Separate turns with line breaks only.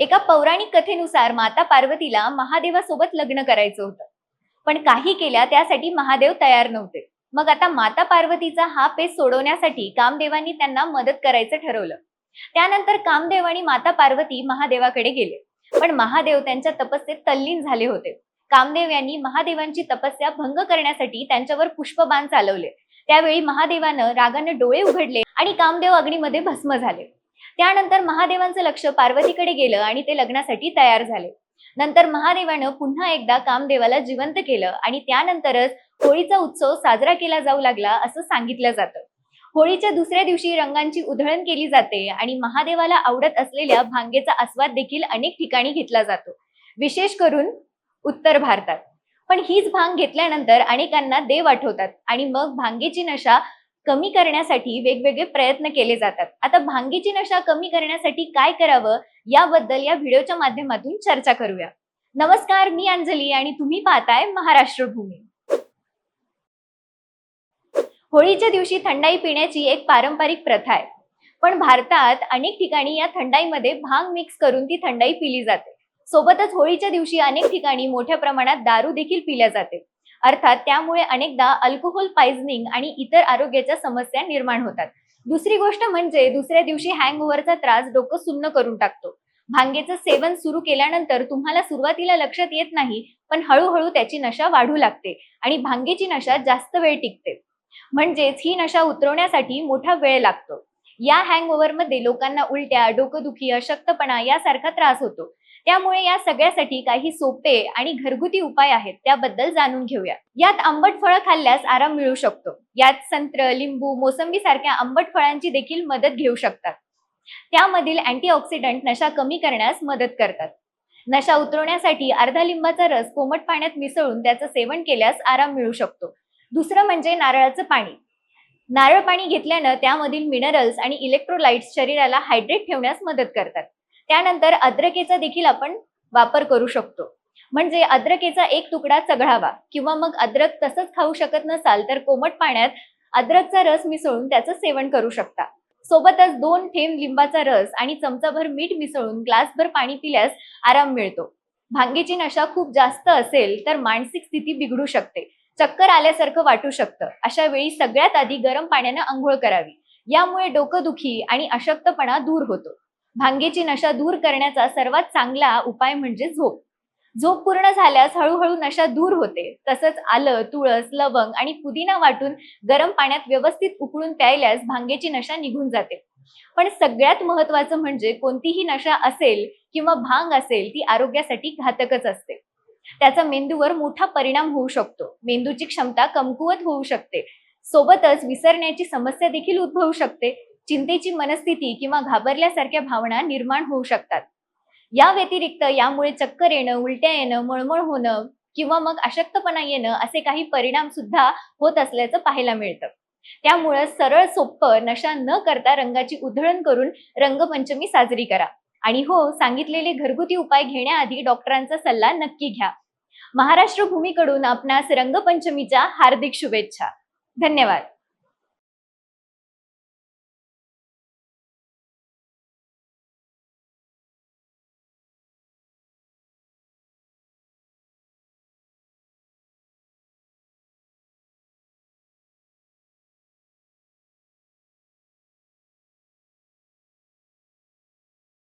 एका पौराणिक कथेनुसार माता पार्वतीला महादेवासोबत लग्न करायचं होतं. पण काही केल्या त्यासाठी महादेव तयार नव्हते. मग आता माता पार्वतीचा हा पेच सोडवण्यासाठी कामदेवांनी त्यांना मदत करायचं ठरवलं. त्यानंतर कामदेव आणि माता पार्वती महादेवाकडे गेले. पण महादेव त्यांच्या तपस्येत तल्लीन झाले होते. कामदेव यांनी महादेवांची तपस्या भंग करण्यासाठी त्यांच्यावर पुष्पबाण चालवले. त्यावेळी महादेवानं रागानं डोळे उघडले आणि कामदेव अग्नीमध्ये भस्म झाले. त्यानंतर महादेवांचं लक्ष पार्वतीकडे गेलं आणि ते लग्नासाठी तयार झाले. नंतर महादेवानं पुन्हा एकदा कामदेवाला जिवंत केलं आणि त्यानंतरच होळीचा उत्सव साजरा केला जाऊ लागला असं सांगितलं जातं. होळीच्या दुसऱ्या दिवशी रंगांची उधळण केली जाते आणि महादेवाला आवडत असलेल्या भांगेचा आस्वाद देखील अनेक ठिकाणी घेतला जातो. विशेष करून उत्तर भारतात. पण हीच भांग घेतल्यानंतर अनेकांना देव आठवतात आणि मग भांगेची नशा कमी करण्यासाठी वेगवेगळे प्रयत्न केले जातात. आता भांगेची नशा कमी करण्यासाठी काय करावं? याबद्दल या व्हिडिओच्या माध्यमातून चर्चा करूया. नमस्कार मी अंजली आणि तुम्ही पाहताय महाराष्ट्र भूमी. होळीच्या दिवशी थंडाई पिण्याची एक पारंपरिक प्रथा आहे. पण भारतात अनेक ठिकाणी या थंडाईमध्ये भांग मिक्स करून ती थंडाई पिली जाते. सोबतच होळीच्या दिवशी अनेक ठिकाणी मोठ्या प्रमाणात दारू देखील पिल्या जाते. अर्थात त्यामुळे अनेकदा अल्कोहोल पायझनिंग आणि इतर आरोग्याच्या समस्या निर्माण होतात. दुसरी गोष्ट म्हणजे दुसऱ्या दिवशी हँगओव्हरचा त्रास डोकं सुन्न करून टाकतो. भांगेचं सेवन सुरू केल्यानंतर तुम्हाला सुरुवातीला लक्षात येत नाही पण हळूहळू त्याची नशा वाढू लागते आणि भांगेची नशा जास्त वेळ टिकते. म्हणजेच ही नशा उतरवण्यासाठी मोठा वेळ लागतो. या हँगओव्हरमध्ये लोकांना उलट्या डोकंदुखी अशक्तपणा यासारखा त्रास होतो. त्यामुळे या सगळ्यासाठी काही सोपे आणि घरगुती उपाय आहेत त्याबद्दल जाणून घेऊया. यात आंबट फळं खाल्ल्यास आराम मिळू शकतो. यात संत्र लिंबू मोसंबी सारख्या आंबट फळांची देखील मदत घेऊ शकतात. त्यामधील अँटीऑक्सिडंट नशा कमी करण्यास मदत करतात. नशा उतरवण्यासाठी अर्धा लिंबाचा रस कोमट पाण्यात मिसळून त्याचं सेवन केल्यास आराम मिळू शकतो. दुसरं म्हणजे नारळाचं पाणी. नारळ पाणी घेतल्यानं त्यामधील मिनरल्स आणि इलेक्ट्रोलाइट्स शरीराला हायड्रेट ठेवण्यास मदत करतात. त्यानंतर अद्रकेचा देखील आपण वापर करू शकतो. म्हणजे अद्रकेचा एक तुकडा चघळावा किंवा मग अद्रक तसंच खाऊ शकत नसाल तर कोमट पाण्यात अद्रकचा रस मिसळून त्याचं सेवन करू शकता. सोबतच दोन थेंब लिंबाचा रस आणि चमचाभर मीठ मिसळून ग्लासभर पाणी पिल्यास आराम मिळतो. भांगेची नशा खूप जास्त असेल तर मानसिक स्थिती बिघडू शकते. चक्कर आल्यासारखं वाटू शकतं. अशा वेळी सगळ्यात आधी गरम पाण्यानं आंघोळ करावी. यामुळे डोकंदुखी आणि अशक्तपणा दूर होतो. भांगेची नशा दूर करण्याचा सर्वात चांगला उपाय म्हणजे झोप. झोप पूर्ण झाल्यास हळूहळू नशा दूर होते. तसंच आलं तुळस लवंग आणि पुदिना वाटून गरम पाण्यात व्यवस्थित उकळून प्यायल्यास भांगेची नशा निघून जाते. पण सगळ्यात महत्वाचं म्हणजे कोणतीही नशा असेल किंवा भांग असेल ती आरोग्यासाठी घातकच असते. त्याचा मेंदूवर मोठा परिणाम होऊ शकतो. मेंदूची क्षमता कमकुवत होऊ शकते. सोबतच विसरण्याची समस्या देखील उद्भवू शकते. चिंतेची मनस्थिती किंवा घाबरल्यासारख्या भावना निर्माण होऊ शकतात. या व्यतिरिक्त यामुळे चक्कर येणं उलट्या येणं मळमळ होणं किंवा मग अशक्तपणा येणं असे काही परिणाम सुद्धा होत असल्याचं पाहायला मिळतं. त्यामुळं सरळ सोपं नशा न करता रंगाची उधळण करून रंगपंचमी साजरी करा. आणि हो सांगितलेले घरगुती उपाय घेण्याआधी डॉक्टरांचा सल्ला नक्की घ्या. महाराष्ट्र भूमीकडून आपणास रंगपंचमीच्या हार्दिक शुभेच्छा. धन्यवाद.